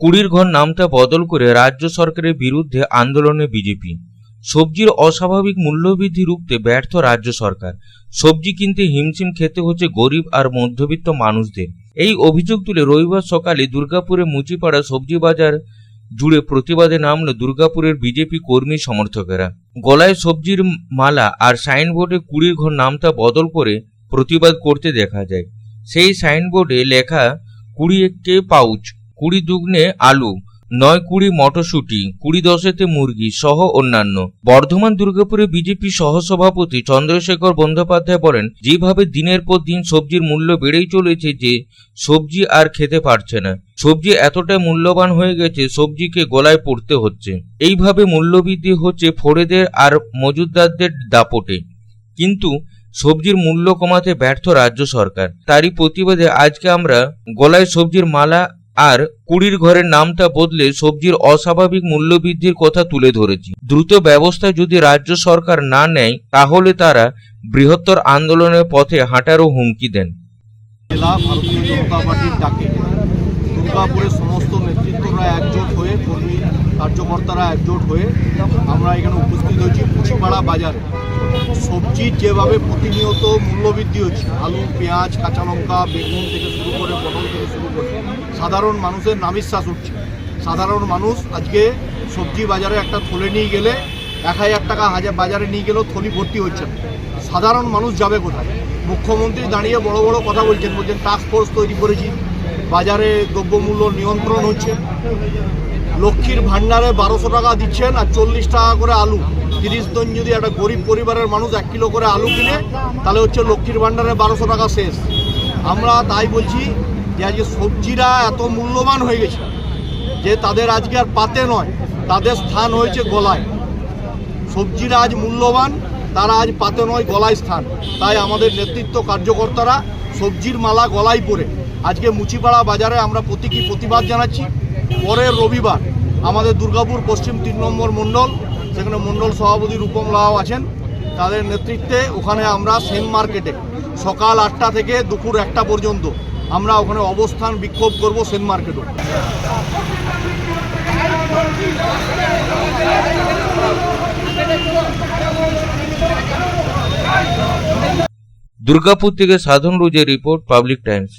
কুড়ির ঘর নামটা বদল করে রাজ্য সরকারের বিরুদ্ধে আন্দোলনে বিজেপি। সবজির অস্বাভাবিক মূল্যবৃদ্ধি রুখতে ব্যর্থ রাজ্য সরকার। সবজি কিনতে হিমশিম খেতে হচ্ছে গরিব আর মধ্যবিত্ত মানুষদের। এই অভিযোগ তুলে রবিবার সকালে দুর্গাপুরে মুচিপাড়া সবজি বাজার জুড়ে প্রতিবাদে নামলো দুর্গাপুরের বিজেপি কর্মী সমর্থকেরা। গলায় সবজির মালা আর সাইনবোর্ডে কুড়ির ঘর নামটা বদল করে প্রতিবাদ করতে দেখা যায়। সেই সাইনবোর্ডে লেখা, কুড়ি একটি পাউচ। কুড়ি দুগ্নে আলু, নয় কুড়ি মটরশুঁটি, কুড়ি দশেতে মুরগি সহ অন্যান্য। বর্ধমান দুর্গাপুরে বিজেপি সহসভাপতি চন্দ্রশেখর বন্দ্যোপাধ্যায় বলেন, যেভাবে দিনের পর দিন সবজির মূল্য বেড়েই চলেছে যে সবজি আর খেতে পারছে না। সবজি এতটাই মূল্যবান হয়ে গেছে, সবজিকে গলায় পড়তে হচ্ছে। এইভাবে মূল্যবৃদ্ধি হচ্ছে ফোরেদের আর মজুদারদের দাপটে। কিন্তু সবজির মূল্য কমাতে ব্যর্থ রাজ্য সরকার। তারই প্রতিবাদে আজকে আমরা গলায় সবজির মালা আর কুড়ির ঘরের নামটা বদলে সবজির অস্বাভাবিক মূল্যবৃদ্ধির কথা তুলে ধরেছি। দ্রুত ব্যবস্থা যদি রাজ্য সরকার না নেয়, তাহলে তারা বৃহত্তর আন্দোলনের পথে হাঁটারও হুমকি দেন। সমস্ত নেতৃত্বরা একজোট হয়ে, কর্মী কার্যকর্তারা একজোট হয়ে আমরা এখানে উপস্থিত হয়েছি পুচিপাড়া বাজারে। সবজির যেভাবে প্রতিনিয়ত মূল্যবৃদ্ধি হচ্ছে, আলু, পেঁয়াজ, কাঁচা লঙ্কা, বেগুন থেকে শুরু করে পটল থেকে শুরু করে সাধারণ মানুষের নামিশ্বাস উঠছে। সাধারণ মানুষ আজকে সবজি বাজারে একটা থলে নিয়ে গেলে, এক হাজার টাকা হাজার বাজারে নিয়ে গেলেও থলি ভর্তি হচ্ছে সাধারণ মানুষ যাবে কোথায়? মুখ্যমন্ত্রী দাঁড়িয়ে বড় বড় কথা বলছেন বলছেন টাস্ক ফোর্স তৈরি করেছি। বাজারে দ্রব্যমূল্য নিয়ন্ত্রণ হচ্ছে। লক্ষ্মীর ভাণ্ডারে বারোশো টাকা দিচ্ছেন আর চল্লিশ টাকা করে আলু। তিরিশ জন যদি একটা গরিব পরিবারের মানুষ এক কিলো করে আলু কিনে, তাহলে হচ্ছে লক্ষ্মীর ভাণ্ডারে বারোশো টাকা শেষ। আমরা তাই বলছি যে আজকে সবজিরা এত মূল্যবান হয়ে গেছে, যে তাদের আজকে আর পাতে নয়, তাদের স্থান হয়েছে গলায়। সবজিরা আজ মূল্যবান, তারা আজ পাতে নয়, গলায় স্থান। তাই আমাদের নেতৃত্ব কার্যকর্তারা সবজির মালা গলায় পরে আজকে মুচিপাড়া বাজারে আমরা প্রতীকী প্রতিবাদ জানাচ্ছি। পরের রবিবার আমাদের দুর্গাপুর পশ্চিম তিন নম্বর মণ্ডল, সেখানে মণ্ডল সভাপতি রূপম লাও আছেন। তাদের নেতৃত্বে ওখানে আমরা সেন মার্কেটে সকাল আটটা থেকে দুপুর একটা পর্যন্ত আমরা ওখানে অবস্থান বিক্ষোভ করব সেন মার্কেটও। দুর্গাপুর থেকে সাধন রুজের রিপোর্ট পাবলিক টাইমস।